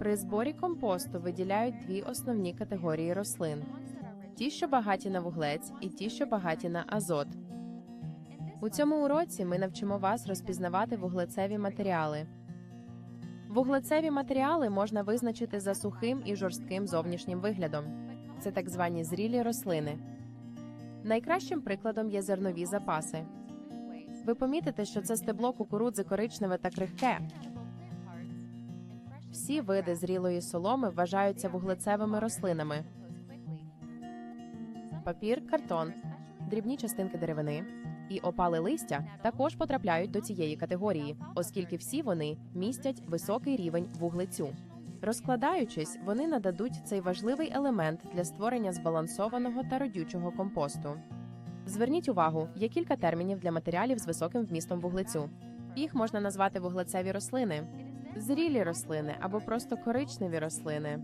При зборі компосту виділяють дві основні категорії рослин: ті, що багаті на вуглець, і ті, що багаті на азот. У цьому уроці ми навчимо вас розпізнавати вуглецеві матеріали. Вуглецеві матеріали можна визначити за сухим і жорстким зовнішнім виглядом. Це так звані зрілі рослини. Найкращим прикладом є зернові запаси. Ви помітите, що це стебло кукурудзи коричневе та крихке. Всі види зрілої соломи вважаються вуглецевими рослинами. Папір, картон, дрібні частинки деревини і опали листя також потрапляють до цієї категорії, оскільки всі вони містять високий рівень вуглецю. Розкладаючись, вони нададуть цей важливий елемент для створення збалансованого та родючого компосту. Зверніть увагу, є кілька термінів для матеріалів з високим вмістом вуглецю. Їх можна назвати вуглецеві рослини, зрілі рослини або просто коричневі рослини.